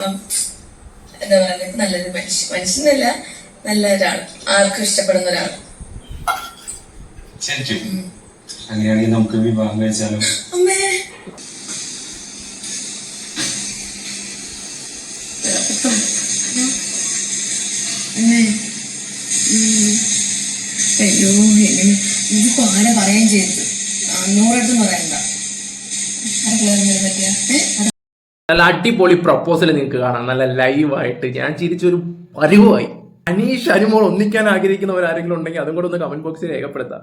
എന്താ പറയുക നല്ലൊരു മനുഷ്യൻ മനുഷ്യനല്ല നല്ല ഒരാൾ ആർക്കും ഇഷ്ടപ്പെടുന്ന ഒരാൾ ശരിക്കും അങ്ങനെയാണെങ്കിൽ നമുക്ക് വിവാഹം കഴിച്ചാലോ? അമ്മേ. അയ്യോ ഇതിപ്പോ പറയുകയും ചെയ്തു അന്നൂറടുത്തും പറയണ്ട. പറ്റിയ? നല്ല അടിപൊളി പ്രപ്പോസൽ നിങ്ങൾക്ക് കാണാം. നല്ല ലൈവായിട്ട് ഞാൻ ചിരിച്ചൊരു പരുവായി. അനീഷ് അനുമോൾ ഒന്നിക്കാൻ ആഗ്രഹിക്കുന്നവരാരെങ്കിലും ഉണ്ടെങ്കിൽ അതും കൂടെ ഒന്ന് കമന്റ് ബോക്സിൽ രേഖപ്പെടുത്താം.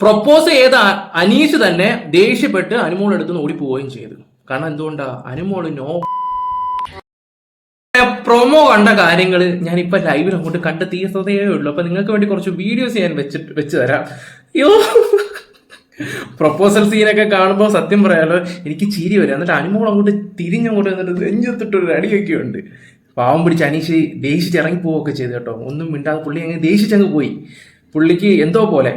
പ്രപ്പോസ് ചെയ്ത അനീഷ് തന്നെ ദേഷ്യപ്പെട്ട് അനുമോൾ എടുത്ത് ഓടി പോവുകയും ചെയ്തു. കാരണം എന്തുകൊണ്ടാ? അനുമോൾ നോ പ്രൊമോ കണ്ട കാര്യങ്ങൾ ഞാനിപ്പോ ലൈവിൽ അങ്ങോട്ട് കണ്ട് തീർത്തതേ ഉള്ളൂ. അപ്പൊ നിങ്ങൾക്ക് വേണ്ടി കുറച്ച് വീഡിയോസ് ഞാൻ വെച്ചിട്ട് വെച്ച് തരാം. അയ്യോ. പ്രപ്പോസൽ സീനൊക്കെ കാണുമ്പോൾ സത്യം പറയാലോ എനിക്ക് ചിരി വരും. എന്നിട്ട് അനുമോൾ അങ്ങോട്ട് തിരിഞ്ഞങ്ങോട്ട് എന്നിട്ട് നെഞ്ചത്തിട്ട് ഒരു അടിയൊക്കെ ഉണ്ട്. പാവം പിടിച്ച് അനീഷ് ദേഷിച്ച് ഇറങ്ങി പോവുകയൊക്കെ ചെയ്തു കേട്ടോ. ഒന്നും മിണ്ടാതെ പുള്ളി അങ്ങ് ദേഷിച്ചങ്ങ് പോയി. പുള്ളിക്ക് എന്തോ പോലെ.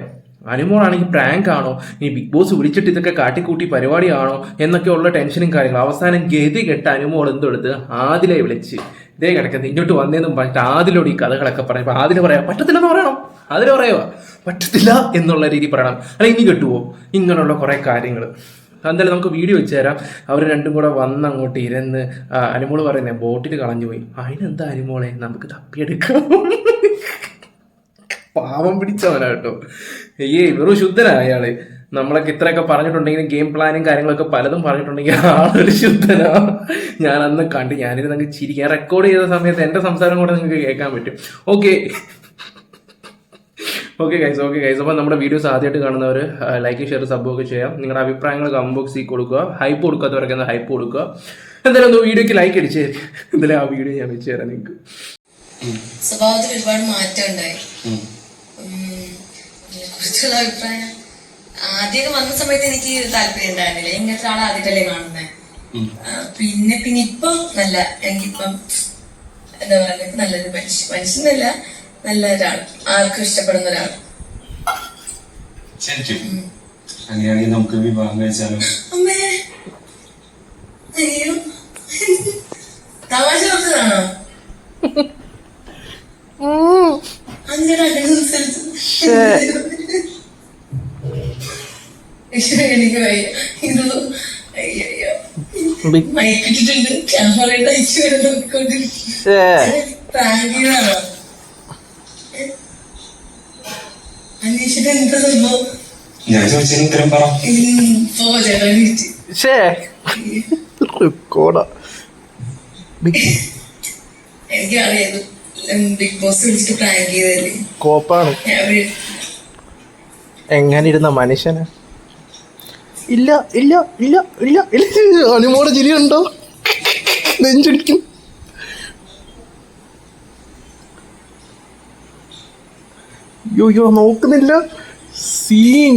അനുമോളാണെങ്കിൽ പ്രാങ്ക് ആണോ? ഇനി ബിഗ് ബോസ് വിളിച്ചിട്ട് ഇതൊക്കെ കാട്ടിക്കൂട്ടി പരിപാടിയാണോ എന്നൊക്കെ ഉള്ള ടെൻഷനും കാര്യങ്ങളും. അവസാനം ഗതി കെട്ട അനുമോൾ എന്തോ എടുത്ത് ആദിലെ വിളിച്ച്. ഇതേ കിടക്കുന്നത് ഇങ്ങോട്ട് വന്നേന്നും പറഞ്ഞിട്ട് ആദിലോട് ഈ കഥകളൊക്കെ പറയും ആദിലെ പറയാം പറ്റത്തില്ലെന്ന് പറയണം? അതിന് പറയുക പറ്റത്തില്ല എന്നുള്ള രീതി പറയണം. അല്ല ഇനി കിട്ടുമോ ഇങ്ങനെയുള്ള കുറെ കാര്യങ്ങൾ എന്തായാലും നമുക്ക് വീഡിയോ വെച്ച് തരാം. അവർ രണ്ടും കൂടെ വന്ന് അങ്ങോട്ട് ഇരന്ന് അനുമോൾ അനുമോൾ പറയുന്നേ ബോട്ടിൽ കളഞ്ഞു പോയി. അതിനെന്താ അനുമോളെ? നമുക്ക് തപ്പിയെടുക്കാം. പാവം പിടിച്ചവനാ കേട്ടോ ഏ വെറും ശുദ്ധനാ അയാൾ. നമ്മളൊക്കെ ഇത്രയൊക്കെ പറഞ്ഞിട്ടുണ്ടെങ്കിലും ഗെയിം പ്ലാനും കാര്യങ്ങളൊക്കെ പലതും പറഞ്ഞിട്ടുണ്ടെങ്കിൽ ആളൊരു ശുദ്ധനാ. ഞാൻ അന്ന് കണ്ട് ഞാനിരുന്ന് അങ്ങ് ചിരിക്കാൻ റെക്കോർഡ് ചെയ്ത സമയത്ത് എന്റെ സംസാരം കൂടെ നിങ്ങൾക്ക് കേൾക്കാൻ പറ്റും. Okay okay guys okay guys അപ്പോൾ നമ്മുടെ വീഡിയോസ് ആദ്യമായിട്ട് കാണുന്നവർ ലൈക്ക് ഷെയർ സബ് ഒക്കെ ചെയ്യാം. നിങ്ങളുടെ അഭിപ്രായങ്ങൾ കമന്റ് ബോക്സിൽ കൊടുക്കുക. ഹൈപ്പ് കൊടുക്കാത്തവരൊക്കെ ഒന്ന് ഹൈപ്പ് കൊടുക്കുക. എന്തായാലും ഒന്ന് വീഡിയോക്ക് ലൈക്ക് അടിച്ച് എന്തായാലും ആ വീഡിയോ ഞാൻ വെച്ച് തരാം നിങ്ങൾക്ക്. സ്വഭാവത്തിൽ ഒരുപാട് മാറ്റം ഉണ്ടായി. കുറിച്ചുള്ള അഭിപ്രായം. ആദ്യമൊക്കെ വന്ന സമയത്ത് എനിക്ക് താല്പര്യം ഉണ്ടായിരുന്നില്ല. ഇങ്ങനത്തെ ആളെ ആദ്യമല്ലേ കാണുന്നത്. പിന്നെ പിന്നെ ഇപ്പം നല്ല എനിക്കിപ്പം എന്താ പറയുക നല്ലൊരു മനുഷ്യൻ മനുഷ്യനല്ല. നല്ല ഒരാൾ ആർക്കും ഇഷ്ടപ്പെടുന്ന ഒരാൾ ശരിക്കും. അങ്ങനെയാണെങ്കിൽ നമുക്ക് വിവാഹം കഴിച്ചാലോ? അമ്മേ അയ്യോ. തമാശ പറഞ്ഞതാണോ? അങ്ങനെ ഈശ്വരാ, എനിക്ക് വയ്യ. ഇത് അയ്യോ മയക്കിട്ടിട്ടുണ്ട്. ക്യാമറയുടെ അയച്ചു വരെ നോക്കിക്കൊണ്ടിരിക്കും എന്താ സംഭവം? ഞാൻ ചോദിച്ചതിന് ഉത്തരം പറ. റെക്കോർഡാ. എനിക്കറിയാം ബിഗ് ബോസ് വിളിച്ചിട്ട് പ്രാങ്ക് ചെയ്തല്ലേ കോപ്പാണ്. ഞാൻ വീ- എങ്ങനെ ഇരുന്ന മനുഷ്യന്? ഇല്ല ഇല്ല ഇല്ല ഇല്ല ഇല്ല. അനുമോടെ ചിരിയുണ്ടോ? നെഞ്ചിടിക്കും. അയ്യോ അയ്യോ നോക്കുന്നില്ല. സീൻ.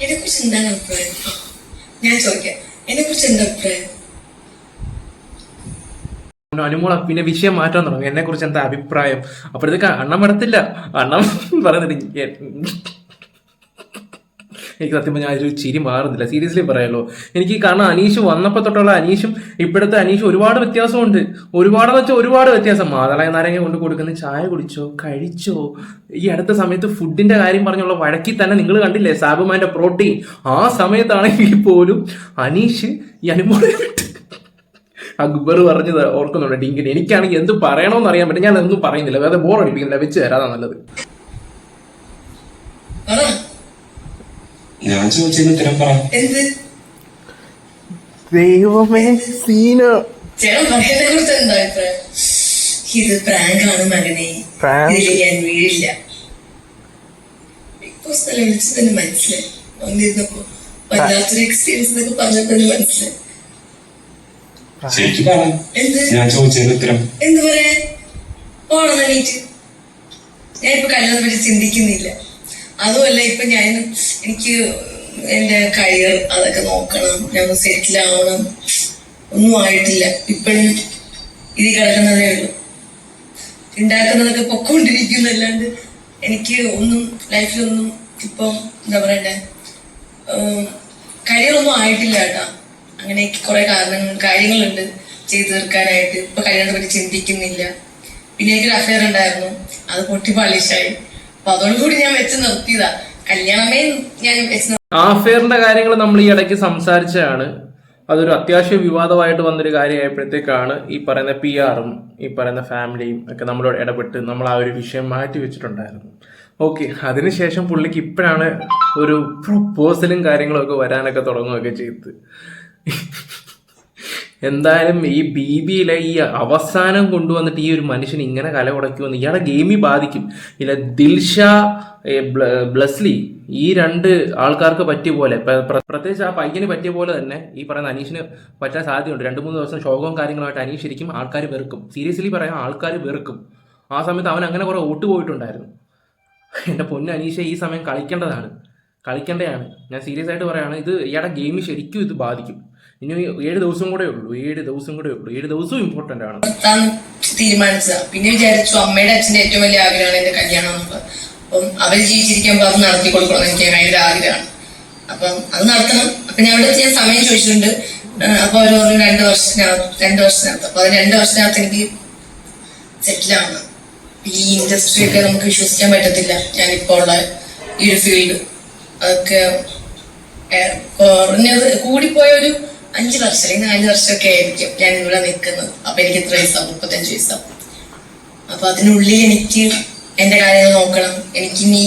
എന്നെ കുറിച്ച് എന്താണ് അഭിപ്രായം? ഞാൻ ചോദിക്കാം. എന്നെ കുറിച്ച് എന്താ അഭിപ്രായം? അനുമോള പിന്നെ വിഷയം മാറ്റാൻ തുടങ്ങി. എന്നെ കുറിച്ച് എന്താ അഭിപ്രായം? അപ്പോഴത്തേക്ക് അണ്ണം വരത്തില്ല. അണ്ണം പറയുന്നുണ്ട് എനിക്ക് സത്യം പറഞ്ഞാൽ ഒരു ചിരി മാറുന്നില്ല. സീരിയസ്ലി പറയാലോ. എനിക്ക് കാരണം അനീഷ് വന്നപ്പോൾ തൊട്ടുള്ള അനീഷും ഇപ്പോഴത്തെ അനീഷ് ഒരുപാട് വ്യത്യാസമുണ്ട്. ഒരുപാടെന്ന് വെച്ചാൽ ഒരുപാട് വ്യത്യാസം. മാതളായ നാരങ്ങ കൊണ്ട് കൊടുക്കുന്ന ചായ കുടിച്ചോ കഴിച്ചോ ഈ അടുത്ത സമയത്ത് ഫുഡിന്റെ കാര്യം പറഞ്ഞുള്ള വഴക്കി തന്നെ നിങ്ങൾ കണ്ടില്ലേ സാബുമാന്റെ പ്രോട്ടീൻ. ആ സമയത്താണെങ്കിൽ പോലും അനീഷ് ഈ അനുമോളെ വിട്ട് അക്ബർ പറഞ്ഞത് ഓർക്കുന്നുണ്ട് ഡിങ്കിന്. എനിക്കാണെങ്കിൽ എന്ത് പറയണമെന്ന് അറിയാൻ പറ്റും. ഞാൻ ഒന്നും പറയുന്നില്ല. വേറെ ബോർ അടിപ്പിക്കുന്നില്ല. വെച്ച് തരാതാ നല്ലത്. ഞാൻ ചോദിച്ചതിന് ഉത്തരം പറ. എന്ത്? ദൈവമേ സീന. ചേട്ടൻ പറയുന്നതിനെ കുറിച്ച് എന്താ അഭിപ്രായം? ഇത് പ്രാങ്ക് ആണ് മകനെ. Prank? ഇതിൽ ഞാൻ വീഴില്ല ബിഗ് ബോസ് തന്നെ വിളിച്ചു തന്നെ മനസ്സിലായി. വന്നിരുന്നപ്പോ വല്ലാത്തൊരു എക്സ്പീരിയൻസ് എന്നൊക്കെ പറഞ്ഞപ്പോ മനസ്സിലായി. ശരിക്കും ഞാൻ ചോദിച്ചതിന് ഉത്തരം. എന്ത് ഞാൻ ഇപ്പൊ കല്യാണം പറ്റി ചിന്തിക്കുന്നില്ല. അതുമല്ല ഇപ്പൊ ഞാൻ എനിക്ക് എന്റെ കരിയർ അതൊക്കെ നോക്കണം. ഞാൻ സെറ്റിൽ ആവണം. ഒന്നും ആയിട്ടില്ല. ഇപ്പോഴും ഇത് കിടക്കുന്നതേ ഉള്ളൂ. ഉണ്ടാക്കുന്നതൊക്കെ പൊക്കോണ്ടിരിക്കുന്നല്ലാണ്ട് എനിക്ക് ഒന്നും ലൈഫിലൊന്നും ഇപ്പം എന്താ പറയണ്ടേ? കരിയർ ഒന്നും ആയിട്ടില്ല കേട്ടാ. അങ്ങനെ കുറെ കാരണങ്ങൾ കാര്യങ്ങളുണ്ട് ചെയ്തു തീർക്കാനായിട്ട്. ഇപ്പൊ കല്യാണത്തെ പറ്റി ചിന്തിക്കുന്നില്ല. പിന്നെ എനിക്കൊരു അഫയർ ഉണ്ടായിരുന്നു. അത് പൊട്ടി പാളിഷായി അപ്പൊ അതോടുകൂടി ഞാൻ വെച്ച് നിർത്തിയതാ. കല്യാണമേ ഞാൻ വെച്ച് അഫയറിന്റെ കാര്യങ്ങൾ നമ്മൾ ഈ ഇടയ്ക്ക് സംസാരിച്ചതാണ്. അതൊരു അത്യാവശ്യ വിവാദമായിട്ട് വന്നൊരു കാര്യമായപ്പോഴത്തേക്കാണ് ഈ പറയുന്ന പി ആറും ഈ പറയുന്ന ഫാമിലിയും ഒക്കെ നമ്മളോട് ഇടപെട്ട് നമ്മൾ ആ ഒരു വിഷയം മാറ്റി വെച്ചിട്ടുണ്ടായിരുന്നു. ഓക്കെ അതിനുശേഷം പുള്ളിക്ക് ഇപ്പോഴാണ് ഒരു പ്രൊപ്പോസലും കാര്യങ്ങളൊക്കെ വരാനൊക്കെ തുടങ്ങുകയൊക്കെ ചെയ്തത് എന്തായാലും ഈ ബി ബിയിലെ ഈ അവസാനം കൊണ്ടുവന്നിട്ട് ഈ ഒരു മനുഷ്യൻ ഇങ്ങനെ കല ഉടയ്ക്കുമെന്ന് ഇയാളെ ഗെയിമി ബാധിക്കും. ഇല്ല ദിൽഷ ബ്ലസ്ലി ഈ രണ്ട് ആൾക്കാർക്ക് പറ്റിയ പോലെ. പ്ര- പ്ര- പ്രത്യേകിച്ച് ആ പയ്യന് പറ്റിയ പോലെ തന്നെ ഈ പറയുന്ന അനീഷിന് പറ്റാൻ സാധ്യതയുണ്ട്. രണ്ട് മൂന്ന് ദിവസം ശോകവും കാര്യങ്ങളുമായിട്ട് അനീഷ് ശരിക്കും ആൾക്കാർ വെറുക്കും. സീരിയസ്ലി പറയാം ആൾക്കാർ വെറുക്കും. ആ സമയത്ത് അവൻ അങ്ങനെ കുറെ ഓട്ട് പോയിട്ടുണ്ടായിരുന്നു. എന്റെ പൊന്ന് അനീഷ ഈ സമയം കളിക്കേണ്ടതാണ്. കളിക്കേണ്ടതാണ് ഞാൻ സീരിയസ് ആയിട്ട് പറയാണ് ഇത് ഇയാളുടെ ഗെയിം ശരിക്കും ഇത് ബാധിക്കും. ഇനി ഏഴ് ദിവസം കൂടെ ഉള്ളൂ ഏഴ് ദിവസം കൂടെ ഉള്ളൂ. ഏഴ് ദിവസവും ഇമ്പോർട്ടന്റ് ആണ്. തീരുമാനിച്ച പിന്നെ വിചാരിച്ചു അമ്മയുടെ അച്ഛന്റെ ഏറ്റവും വലിയ ആഗ്രഹമാണ് എന്റെ കല്യാണം അപ്പം അവർ ജീവിച്ചിരിക്കുമ്പോൾ അത് നടത്തി കൊടുക്കണം എനിക്ക് ഭയങ്കര ആഗ്രഹമാണ്. അപ്പം അത് നടത്തണം. അപ്പൊ ഞാൻ അവിടെ ഞാൻ സമയം ചോദിച്ചിട്ടുണ്ട്. അപ്പൊ അവർ പറഞ്ഞു രണ്ട് വർഷത്തിനകത്ത് രണ്ട് വർഷത്തിനകത്ത്. അപ്പൊ അത് രണ്ട് വർഷത്തിനകത്ത് എനിക്ക് സെറ്റിൽ ആവണം. ഈ ഇൻഡസ്ട്രി ഒക്കെ നമുക്ക് വിശ്വസിക്കാൻ പറ്റത്തില്ല. ഞാനിപ്പോ ഉള്ള ഈ ഒരു ഫീൽഡ് അതൊക്കെ കുറഞ്ഞത് കൂടിപ്പോയ ഒരു അഞ്ച് വർഷം അല്ലെങ്കിൽ നാല് വർഷമൊക്കെ ആയിരിക്കും ഞാൻ ഇവിടെ നിൽക്കുന്നത്. അപ്പൊ എനിക്ക് എത്ര വയസ്സാവും മുപ്പത്തഞ്ച് വയസ്സാവും അപ്പൊ അതിനുള്ളിൽ എനിക്ക് എന്റെ കാര്യങ്ങൾ നോക്കണം. എനിക്കിനി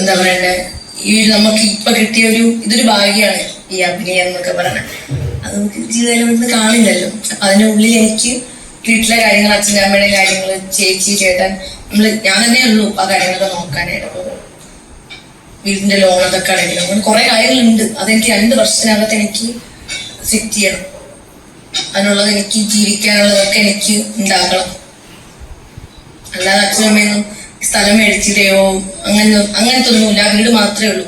എന്താ പറയണ്ടേ? ഈ നമുക്ക് ഇപ്പൊ കിട്ടിയ ഒരു ഇതൊരു ഭാഗ്യമാണ് ഈ അഭിനയം എന്നൊക്കെ പറയുന്നത് അത് നമുക്ക് ജീവിതം കാണില്ലല്ലോ. അപ്പൊ അതിന്റെ ഉള്ളിൽ എനിക്ക് വീട്ടിലെ കാര്യങ്ങൾ അച്ഛന്റെ അമ്മയുടെ കാര്യങ്ങൾ ചേച്ചി ചേട്ടൻ നമ്മൾ ഞാൻ തന്നെ ഉള്ളൂ ആ കാര്യങ്ങളൊക്കെ നോക്കാനായിട്ട്. വീടിന്റെ ലോൺ അതൊക്കെ ആണെങ്കിലും അങ്ങനെ കുറെ കാര്യങ്ങളുണ്ട്. അതെനിക്ക് രണ്ട് വർഷത്തിനകത്ത് എനിക്ക് സെറ്റ് ചെയ്യണം അതിനുള്ളത് എനിക്ക് ജീവിക്കാനുള്ളതൊക്കെ എനിക്ക് ഉണ്ടാക്കണം അല്ലാതെ അച്ഛനമ്മയൊന്നും സ്ഥലം മേടിച്ചിട്ടയോ അങ്ങനെ അങ്ങനത്തെ ഒന്നുമില്ല ആ വീട് മാത്രമേ ഉള്ളൂ.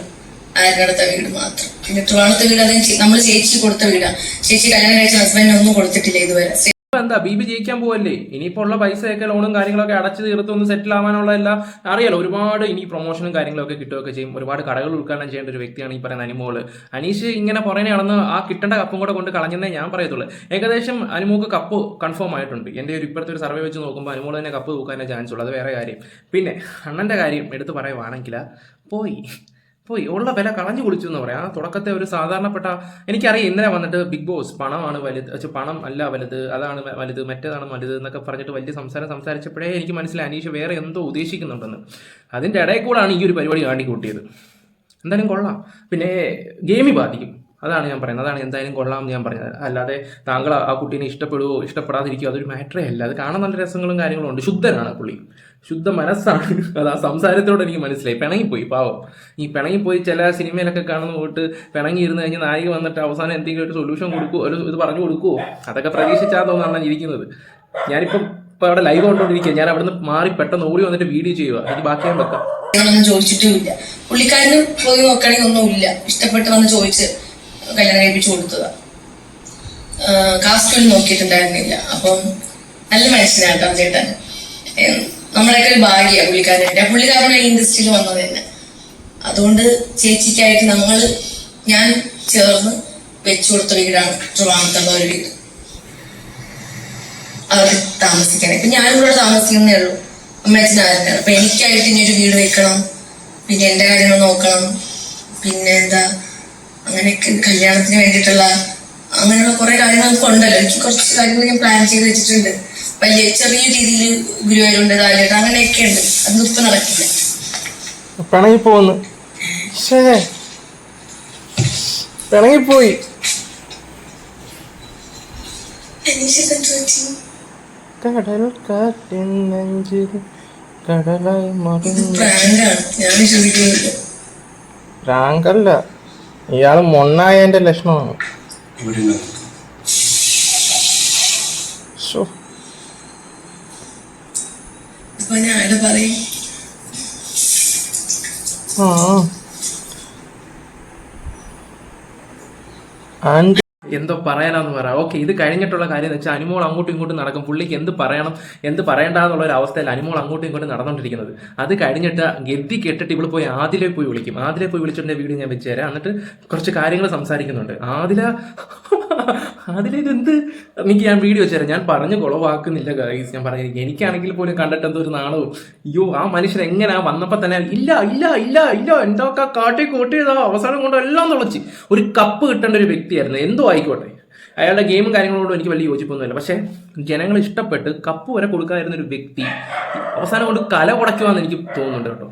ആരുടെ വീട് മാത്രം. പിന്നെ ട്രിവാണത്തെ വീട് അത് നമ്മൾ ചേച്ചി കൊടുത്ത വീടാണ് ചേച്ചി കല്യാണം കഴിച്ച ഹസ്ബൻഡിനൊന്നും കൊടുത്തിട്ടില്ല ഇതുവരെ. ഇപ്പൊ എന്താ ബി ബി ജയിക്കാൻ പോവല്ലേ? ഇനിയിപ്പോ ഉള്ള പൈസയൊക്കെ ലോണും കാര്യങ്ങളൊക്കെ അടച്ചു തീർത്ത് ഒന്ന് സെറ്റിൽ ആവാനുള്ള എല്ലാം അറിയാലോ. ഒരുപാട് ഇനി പ്രൊമോഷനും കാര്യങ്ങളൊക്കെ കിട്ടുകയൊക്കെ ചെയ്യും. ഒരുപാട് കടകൾ ഉദ്ഘാടനം ചെയ്യേണ്ട ഒരു വ്യക്തിയാണ് ഈ പറയുന്ന അനിമോൾ. അനീഷ് ഇങ്ങനെ പുറമെ നടന്ന് ആ കിട്ടേണ്ട കപ്പും കൂടെ കൊണ്ട് കളഞ്ഞെന്നേ ഞാൻ പറയത്തുള്ളൂ. ഏകദേശം അനിമോക്ക് കപ്പ് കൺഫേം ആയിട്ടുണ്ട്. എന്റെ ഒരു ഇപ്പോഴത്തെ ഒരു സർവേ വെച്ച് നോക്കുമ്പോൾ അനിമോൾ തന്നെ കപ്പ് തൂക്കാനേ ചാൻസ് ഉള്ളൂ. അത് വേറെ കാര്യം. പിന്നെ അണ്ണന്റെ കാര്യം എടുത്ത് പറയുവാണെങ്കിൽ പോയി. പോയി ഉള്ള വില കളഞ്ഞു കുളിച്ചു എന്ന് പറയാം. തുടക്കത്തെ ഒരു സാധാരണപ്പെട്ട എനിക്കറിയാം ഇന്നലെ വന്നിട്ട് ബിഗ് ബോസ് പണമാണ് വലുത് പണം അല്ല വലുത് അതാണ് വലുത് മറ്റേതാണ് വലുത് എന്നൊക്കെ പറഞ്ഞിട്ട് വലിയ സംസാരം സംസാരിച്ചപ്പോഴേ എനിക്ക് മനസ്സിലായി അനീഷ് വേറെ എന്തോ ഉദ്ദേശിക്കുന്നുണ്ടെന്ന്. അതിന്റെ ഇടയിൽ കൂടാണ് ഈ ഒരു പരിപാടി കാണിക്കൂട്ടിയത്. എന്തായാലും കൊള്ളാം. പിന്നെ ഗെയിമിൽ ബാധിക്കും. അതാണ് ഞാൻ പറയുന്നത്. അതാണ് എന്തായാലും കൊള്ളാം ഞാൻ പറഞ്ഞത് അല്ലാതെ താങ്കൾ ആ കുട്ടീനെ ഇഷ്ടപ്പെടുവോ ഇഷ്ടപ്പെടാതിരിക്കുമോ അതൊരു മാറ്ററേ അല്ല. അത് കാണാൻ നല്ല രസങ്ങളും കാര്യങ്ങളും ഉണ്ട്. ശുദ്ധനാണ് പുള്ളി. ശുദ്ധ മനസ്സാണ്. അത് ആ സംസാരത്തോടെ എനിക്ക് മനസ്സിലായി. പിണങ്ങിപ്പോയി പാവം. ഈ പിണങ്ങിപ്പോയി ചില സിനിമയിലൊക്കെ കാണുന്ന പോയിട്ട് പിണങ്ങി ഇരുന്ന് കഴിഞ്ഞ് നായിക വന്നിട്ട് അവസാനം എന്തെങ്കിലും ഒരു സൊല്യൂഷൻ കൊടുക്കുമോ ഒരു ഇത് പറഞ്ഞു കൊടുക്കുമോ അതൊക്കെ പ്രതീക്ഷിച്ചാൽ തോന്നാണ് ഇരിക്കുന്നത്. ഞാനിപ്പം ഇപ്പം അവിടെ ലൈവ് കൊണ്ടുകൊണ്ടിരിക്കുക ഞാൻ അവിടുന്ന് മാറി പെട്ടെന്ന് ഓടി വന്നിട്ട് വീഡിയോ ചെയ്യുക എനിക്ക് ബാക്കി ഞാൻ വെക്കാം. ചോദിച്ചിട്ടുമില്ല. പുള്ളിക്കാരനും പോയി നോക്കുകയാണെങ്കിൽ ഒന്നുമില്ല. ഇഷ്ടപ്പെട്ട് വന്ന് ചോദിച്ച് കല്യാണം കഴിപ്പിച്ചു കൊടുത്തതാ ഒന്നും നോക്കിയിട്ടുണ്ടായിരുന്നില്ല. അപ്പം നല്ല മനുഷ്യനാട്ടോ ചേട്ടൻ നമ്മളൊക്കെ ഒരു ഭാഗ്യ പുള്ളിക്കാരന്റെ പുള്ളിക്കാരൻ ഈ ഇൻഡസ്ട്രിയിൽ വന്നത് തന്നെ. അതുകൊണ്ട് ചേച്ചിക്കായിട്ട് നമ്മൾ ഞാൻ ചേർന്ന് വെച്ചു കൊടുത്ത വീടാണ് ട്രിവാണത്തുള്ള ഒരു വീട്. അവർക്ക് താമസിക്കണം ഇപ്പൊ ഞാനും കൂടെ താമസിക്കുന്നേ ഉള്ളൂ. അമ്മയച്ഛനായിരുന്നു അപ്പൊ എനിക്കായിട്ട് ഇനി ഒരു വീട് വെക്കണം. പിന്നെ എന്റെ കാര്യങ്ങൾ നോക്കണം. പിന്നെ എന്താ അങ്ങനെയൊക്കെ കല്യാണത്തിന് വേണ്ടിയിട്ടുള്ള അങ്ങനെയുള്ള കുറെ കാര്യങ്ങൾ നമുക്ക് ഉണ്ടല്ലോ. എനിക്ക് കുറച്ച് കാര്യങ്ങൾ ഞാൻ പ്ലാൻ ചെയ്ത് വെച്ചിട്ടുണ്ട്. വലിയ ചെറിയ രീതിയിൽ ഗുരുവായൂരുണ്ട് താലിട്ട് അങ്ങനെയൊക്കെ ഉണ്ട്. അത് ഇപ്പൊ നടക്കില്ല. പിണങ്ങിപ്പോന്ന്. ഷേ പിണങ്ങിപ്പോയി? കടൽ കാറ്റിൻ നെഞ്ചിൽ കടലായി മറിഞ്ഞു. പ്രാങ്കല്ല. ഇയാൾ മൊണ്ണായതിന്റെ ലക്ഷണമാണ്. ആ. ആൻഡ് എന്തോ പറയാനാന്ന് പറ. ഓക്കെ ഇത് കഴിഞ്ഞിട്ടുള്ള കാര്യം എന്ന് വെച്ചാൽ അനുമോൾ അങ്ങോട്ടും ഇങ്ങോട്ടും നടക്കും. പുള്ളിക്ക് എന്ത് പറയണം എന്ത് പറയണ്ടെന്നുള്ള ഒരു അവസ്ഥയിൽ അനുമോൾ അങ്ങോട്ടും ഇങ്ങോട്ടും നടന്നുകൊണ്ടിരിക്കുന്നത് അത് കഴിഞ്ഞിട്ട് ഗദ്ദി കെട്ടിട്ട് ഇവിടെ പോയി ആദിലെ പോയി വിളിക്കും. ആദിലെ പോയി വിളിച്ചിട്ടുണ്ടെങ്കിൽ വീട് ഞാൻ വെച്ചുതരാം എന്നിട്ട് കുറച്ച് കാര്യങ്ങൾ സംസാരിക്കുന്നുണ്ട്. ആദില ആദില ഇതെന്ത് എനിക്ക് ഞാൻ വീഡിയോ വെച്ച് തരാം ഞാൻ പറഞ്ഞു കുളവാക്കുന്നില്ല ഗൈസ് ഞാൻ പറഞ്ഞു എനിക്കാണെങ്കിൽ പോലും കണ്ടിട്ട് എന്തോ ഒരു നാണവും അയ്യോ ആ മനുഷ്യൻ എങ്ങനെയാ വന്നപ്പോ തന്നെ ഇല്ല ഇല്ല ഇല്ല ഇല്ല എന്തൊക്കെ കാട്ടി കൂട്ടിയതാ അവസാനം കൊണ്ട് എല്ലാം തുളച്ച്. ഒരു കപ്പ് കിട്ടേണ്ട ഒരു വ്യക്തിയായിരുന്നു. എന്തോ ആയിക്കോട്ടെ. അയാളുടെ ഗെയിമും കാര്യങ്ങളോടും എനിക്ക് വലിയ യോജിപ്പൊന്നുമില്ല. പക്ഷേ ജനങ്ങൾ ഇഷ്ടപ്പെട്ട് കപ്പ് വരെ കൊടുക്കാതിരുന്ന ഒരു വ്യക്തി അവസാനം കൊണ്ട് കല ഉടയ്ക്കുവാന്ന് എനിക്ക് തോന്നുന്നുണ്ട് കേട്ടോ.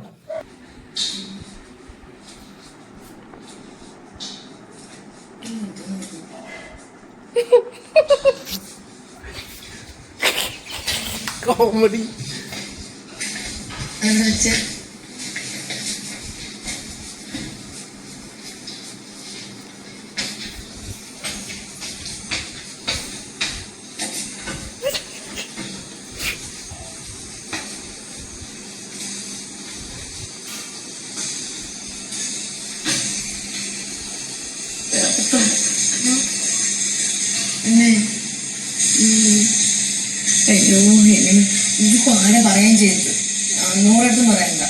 കോമഡി എന്താ വെച്ചാ ഇതിപ്പോ ആരെ പറയാൻ ചെയ്തത് നൂറടുത്തും പറയണ്ട.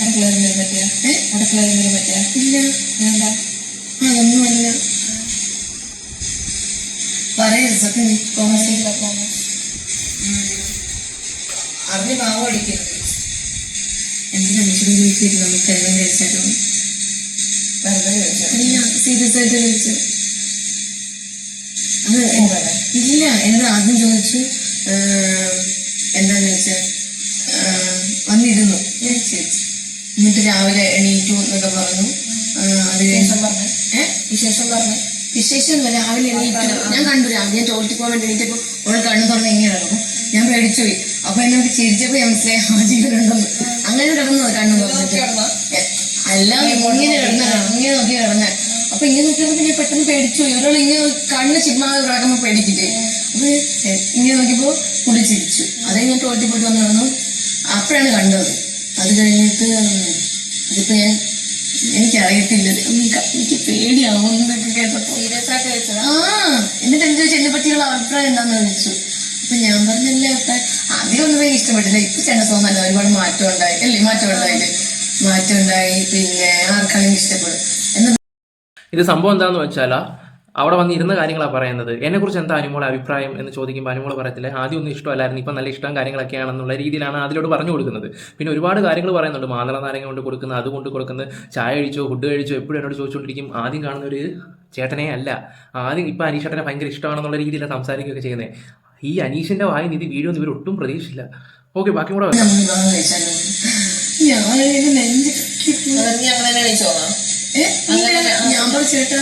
അടുക്കളയിൽ പറ്റിയ ഏ? അടുക്കളയിൽ പറ്റിയ ഇല്ല. വേണ്ട. അതൊന്നുമല്ല പറയരുത് സത്യം. Commerce commerce. അറിഞ്ഞ് പാവം അടിക്കരുത് എന്തിനാ മനുഷ്യരും ചോദിച്ചിട്ട് നമുക്ക് എല്ലാം കഴിച്ചാലും? ഇല്ല സീരിയസ് ആയിട്ട് ചോദിച്ചു? അത് ഇല്ല. എന്നോട് ആദ്യം ചോദിച്ചു എന്താന്ന് വെച്ചാൽ വന്നിരുന്നു. എന്നിട്ട് രാവിലെ എണീറ്റു എന്നൊക്കെ പറഞ്ഞു. അത് വിശേഷം പറഞ്ഞു? വിശേഷം രാവിലെ എണീറ്റു. ഞാൻ കണ്ടു രാവിലെ ഞാൻ ടോയ്ലറ്റിൽ പോകാൻ വേണ്ടി എണീറ്റപ്പോ ഓൾ കണ്ണു തുറന്ന് ഇങ്ങനെ കിടന്നു ഞാൻ പേടിച്ചുപോയി അപ്പൊ എന്നോട് ചിരിച്ചപ്പോ ഞാൻ മനസ്സിലായി ആ ജീവനുണ്ടെന്ന് അങ്ങനെ കിടന്നു കണ്ണു തുറന്നിട്ട്. ഏ, അല്ല ഇങ്ങനെ കിടന്ന? ഇങ്ങനെ നോക്കി കിടന്ന. അപ്പൊ ഇങ്ങനെ നോക്കിയപ്പോ പിന്നെ പെട്ടെന്ന് പേടിച്ചു. ഒരാൾ ഇങ്ങനെ കണ്ണ് ചിമ്മാതെ കിടക്കുമ്പോ പേടിക്കില്ലേ? അപ്പൊ ഇങ്ങനെ നോക്കിയപ്പോ പുള്ളി ചിരിച്ചു. അതേ ഞാൻ ടോയ്ലറ്റിൽ പോയിട്ട് വന്നു നടന്നു. അപ്പോഴാണ് കണ്ടത്. അത് കഴിഞ്ഞിട്ട് അതിപ്പോ ഞാൻ എനിക്കറിയത്തില്ല. എനിക്ക് പേടിയാവും എന്നൊക്കെ കേട്ടപ്പോ. സീരിയസ് ആയിട്ട് ചോദിച്ചത്? ആ എന്നിട്ട് എന്ത് ചോദിച്ചു എന്നെ പറ്റിയുള്ള അഭിപ്രായം എന്താന്ന് ചോദിച്ചു. അപ്പൊ ഞാൻ പറഞ്ഞല്ലേ അത്ര ആദ്യം ഒന്നും എനിക്ക് ഇഷ്ടപ്പെട്ടില്ല. ഇപ്പൊ ചേട്ടൻ നല്ല ഒരുപാട് മാറ്റം ഉണ്ടായി. അല്ലേ മാറ്റം ഉണ്ടായില്ലേ? മാറ്റം ഉണ്ടായി പിന്നെ ആർക്കാണെങ്കിൽ ഇഷ്ടപ്പെടും. ഇത് സംഭവം എന്താന്ന് വെച്ചാൽ അവിടെ വന്നിരുന്ന കാര്യങ്ങളാണ് പറയുന്നത്. എന്നെക്കുറിച്ച് എന്താ അനുമോളെ അഭിപ്രായം എന്ന് ചോദിക്കുമ്പോൾ അനുമോൾ പറയത്തില്ല ആദ്യം ഒന്നും ഇഷ്ടമല്ലായിരുന്നു ഇപ്പം നല്ല ഇഷ്ടം കാര്യങ്ങളൊക്കെയാണെന്നുള്ള രീതിയിലാണ് അതിലോട് പറഞ്ഞു കൊടുക്കുന്നത്. പിന്നെ ഒരുപാട് കാര്യങ്ങൾ പറയുന്നുണ്ട്. മാതള നാരങ്ങ കൊണ്ട് കൊടുക്കുന്നത് അതുകൊണ്ട് കൊടുക്കുന്നത് ചായ കഴിച്ചോ ഫുഡ് കഴിച്ചോ എപ്പോഴും എന്നോട് ചോദിച്ചുകൊണ്ടിരിക്കും ആദ്യം കാണുന്ന ഒരു ചേട്ടനെ അല്ല ആദ്യം ഇപ്പം അനീഷേട്ടനെ ഭയങ്കര ഇഷ്ടമാണെന്നുള്ള രീതിയിലാണ് സംസാരിക്കുകയൊക്കെ ചെയ്യുന്നത് ഈ അനീഷിന്റെ വായ നിധി വീഡിയോ ഇവർ ഒട്ടും പ്രതീക്ഷിച്ചില്ല. ഓക്കെ ബാക്കി കൂടെ ഞാൻ. ഞാൻ പറഞ്ഞു ചേട്ടാ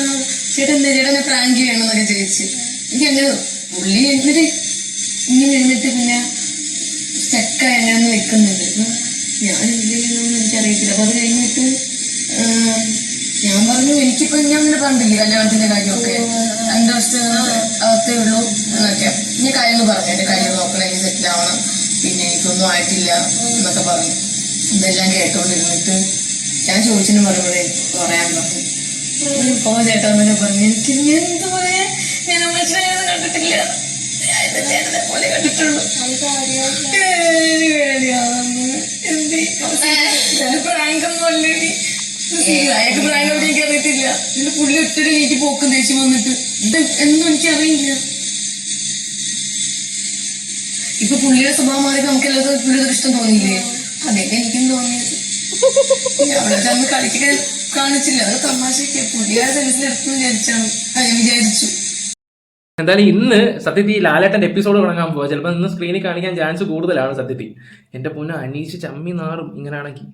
ചേട്ടൻ എന്താ ചേട്ടനെ പ്രാങ്ക് ചെയ്യണമെന്നൊക്കെ ചോദിച്ചു. എനിക്ക് അങ്ങനെ പുള്ളി എന്നിട്ട് ഇങ്ങനെ എഴുന്നിട്ട് പിന്നെ സ്റ്റക്കായി അങ്ങനെ നിൽക്കുന്നുണ്ട്. ഉം. ഞാൻ ഇല്ലെന്നൊന്നും എനിക്കറിയത്തില്ല. അപ്പൊ അത് കഴിഞ്ഞിട്ട് ഞാൻ പറഞ്ഞു എനിക്കിപ്പോ ഞാൻ അങ്ങനെ പറഞ്ഞില്ലേ കല്യാണത്തിന്റെ കാര്യമൊക്കെ. രണ്ടു വർഷത്തെ അകത്തേ ഉള്ളൂ എന്നൊക്കെ. ഇനി കാര്യങ്ങൾ പറഞ്ഞു എന്റെ കാര്യം നോക്കണം എനിക്ക് സെറ്റിൽ ആവണം പിന്നെ എനിക്കൊന്നും ആയിട്ടില്ല എന്നൊക്കെ പറഞ്ഞു. ഇതെല്ലാം കേട്ടോണ്ടിരുന്നിട്ട് ഞാൻ ചോദിച്ചതിന് മറുപടി പറയാൻ പറഞ്ഞു. പോ ചേട്ടാ എന്നൊക്കെ പറഞ്ഞു എനിക്ക് ഇനി എന്ത് പറയാ ഞാൻ മനുഷ്യനെ കണ്ടിട്ടില്ല എനിക്ക് അറിയത്തില്ല എന്റെ പുള്ളി ഒത്തിരി എനിക്ക് പോക്കും ദേഷ്യം വന്നിട്ട് ഇത് എനിക്ക് അറിയില്ല ഇപ്പൊ പുള്ളിയുടെ സ്വഭാവം മാറിയപ്പോ നമുക്ക് എല്ലാവർക്കും പുള്ളിയുടെ ഇഷ്ടം തോന്നിയില്ലേ? അതെ എനിക്കും തോന്നിയത് ചെന്ന് കളിക്കാൻ കാണിച്ചില്ല. അത് തമാശയൊക്കെ. പുതിയ സെൻസിൽ എടുത്തു വിചാരിച്ചാണ്. ആ, വിചാരിച്ചു. എന്തായാലും ഇന്ന് സത്യത്തി ഈ ലാലേട്ടന്റെ എപ്പിസോഡ് തുടങ്ങാൻ പോവാ. ചിലപ്പോൾ ഇന്ന് സ്ക്രീനിൽ കാണിക്കാൻ ചാൻസ് കൂടുതലാണ് സത്യത്തി എന്റെ പൊന്ന് അനീഷ് ചമ്മി നാറും ഇങ്ങനെയാണെങ്കിൽ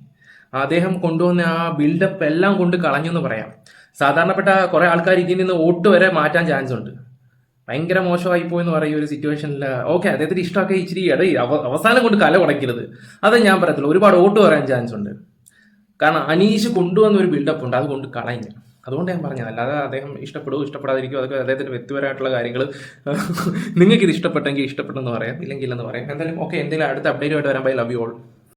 അദ്ദേഹം കൊണ്ടുവന്ന ആ ബിൽഡപ്പ് എല്ലാം കൊണ്ട് കളഞ്ഞു എന്ന് പറയാം. സാധാരണപ്പെട്ട കുറെ ആൾക്കാർ ഇതിൽ നിന്ന് വോട്ട് വരെ മാറ്റാൻ ചാൻസ് ഉണ്ട്. ഭയങ്കര മോശമായി പോയെന്ന് പറയും ഒരു സിറ്റുവേഷനിൽ ഓക്കെ അദ്ദേഹത്തിന് ഇഷ്ടമൊക്കെ ഇച്ചിരി അവസാനം കൊണ്ട് കല ഉടയ്ക്കരുത്. അത് ഞാൻ പറയത്തില്ല ഒരുപാട് വോട്ട് വരാൻ ചാൻസ് ഉണ്ട്. കാരണം അനീഷ് കൊണ്ടുവന്ന ഒരു ബിൽഡപ്പ് ഉണ്ട് അത് കൊണ്ട് കളഞ്ഞു അതുകൊണ്ട് ഞാൻ പറഞ്ഞത് അല്ലാതെ അദ്ദേഹം ഇഷ്ടപ്പെടുമോ ഇഷ്ടപ്പെടാതിരിക്കുമോ അതൊക്കെ അദ്ദേഹത്തിന്റെ വ്യക്തിപരമായിട്ടുള്ള കാര്യങ്ങൾ. നിങ്ങൾക്ക് ഇത് ഇഷ്ടപ്പെട്ടെങ്കിൽ ഇഷ്ടപ്പെട്ടെന്ന് പറയാം ഇല്ലെങ്കിൽ ഇല്ലെന്ന് പറയാം. എന്തായാലും ഓക്കെ എന്തെങ്കിലും അടുത്ത അപ്ഡേറ്റുമായിട്ട് വരാൻ ബൈ ലവ് യു ഓൾ